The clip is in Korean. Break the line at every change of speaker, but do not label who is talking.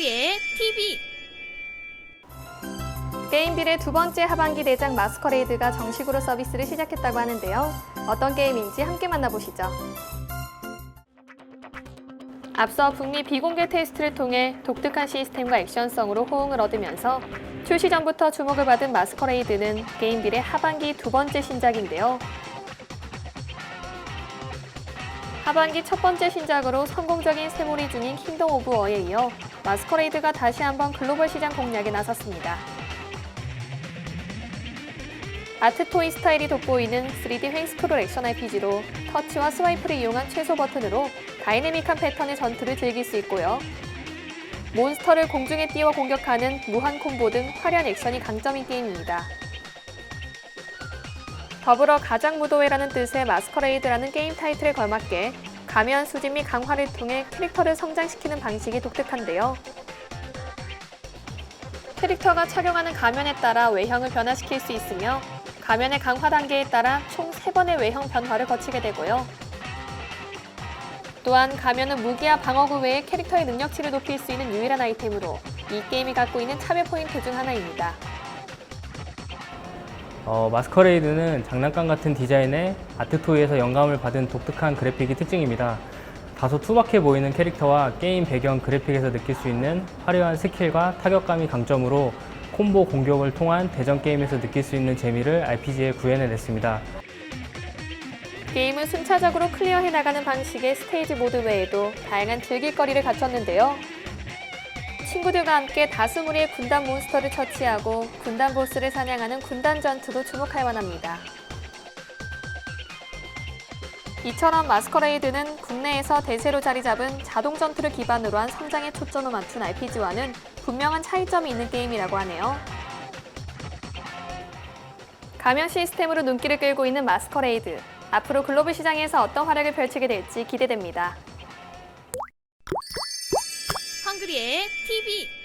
헝그리의 TV
게임빌의 두 번째 하반기 대작 마스커레이드가 정식으로 서비스를 시작했다고 하는데요. 어떤 게임인지 함께 만나보시죠. 앞서 북미 비공개 테스트를 통해 독특한 시스템과 액션성으로 호응을 얻으면서 출시 전부터 주목을 받은 마스커레이드는 게임빌의 하반기 두 번째 신작인데요. 하반기 첫 번째 신작으로 성공적인 세몰이 중인 킹덤 오브 어에 이어 마스커레이드가 다시 한번 글로벌 시장 공략에 나섰습니다. 아트토이 스타일이 돋보이는 3D 횡스크롤 액션 RPG로 터치와 스와이프를 이용한 최소 버튼으로 다이내믹한 패턴의 전투를 즐길 수 있고요. 몬스터를 공중에 띄워 공격하는 무한 콤보 등 화려한 액션이 강점인 게임입니다. 더불어 가장 무도회라는 뜻의 마스커레이드라는 게임 타이틀에 걸맞게 가면 수집 및 강화를 통해 캐릭터를 성장시키는 방식이 독특한데요. 캐릭터가 착용하는 가면에 따라 외형을 변화시킬 수 있으며 가면의 강화 단계에 따라 총 3번의 외형 변화를 거치게 되고요. 또한 가면은 무기와 방어구 외에 캐릭터의 능력치를 높일 수 있는 유일한 아이템으로 이 게임이 갖고 있는 참여 포인트 중 하나입니다.
어, 마스커레이드는 장난감 같은 디자인에 아트토이에서 영감을 받은 독특한 그래픽이 특징입니다. 다소 투박해 보이는 캐릭터와 게임 배경 그래픽에서 느낄 수 있는 화려한 스킬과 타격감이 강점으로 콤보 공격을 통한 대전 게임에서 느낄 수 있는 재미를 RPG에 구현해냈습니다.
게임은 순차적으로 클리어해 나가는 방식의 스테이지 모드 외에도 다양한 즐길거리를 갖췄는데요. 친구들과 함께 다수 무리의 군단 몬스터를 처치하고 군단 보스를 사냥하는 군단 전투도 주목할 만합니다. 이처럼 마스커레이드는 국내에서 대세로 자리 잡은 자동 전투를 기반으로 한 성장에 초점을 맞춘 RPG와는 분명한 차이점이 있는 게임이라고 하네요. 가면 시스템으로 눈길을 끌고 있는 마스커레이드. 앞으로 글로벌 시장에서 어떤 활약을 펼치게 될지 기대됩니다.
헝그리의 TV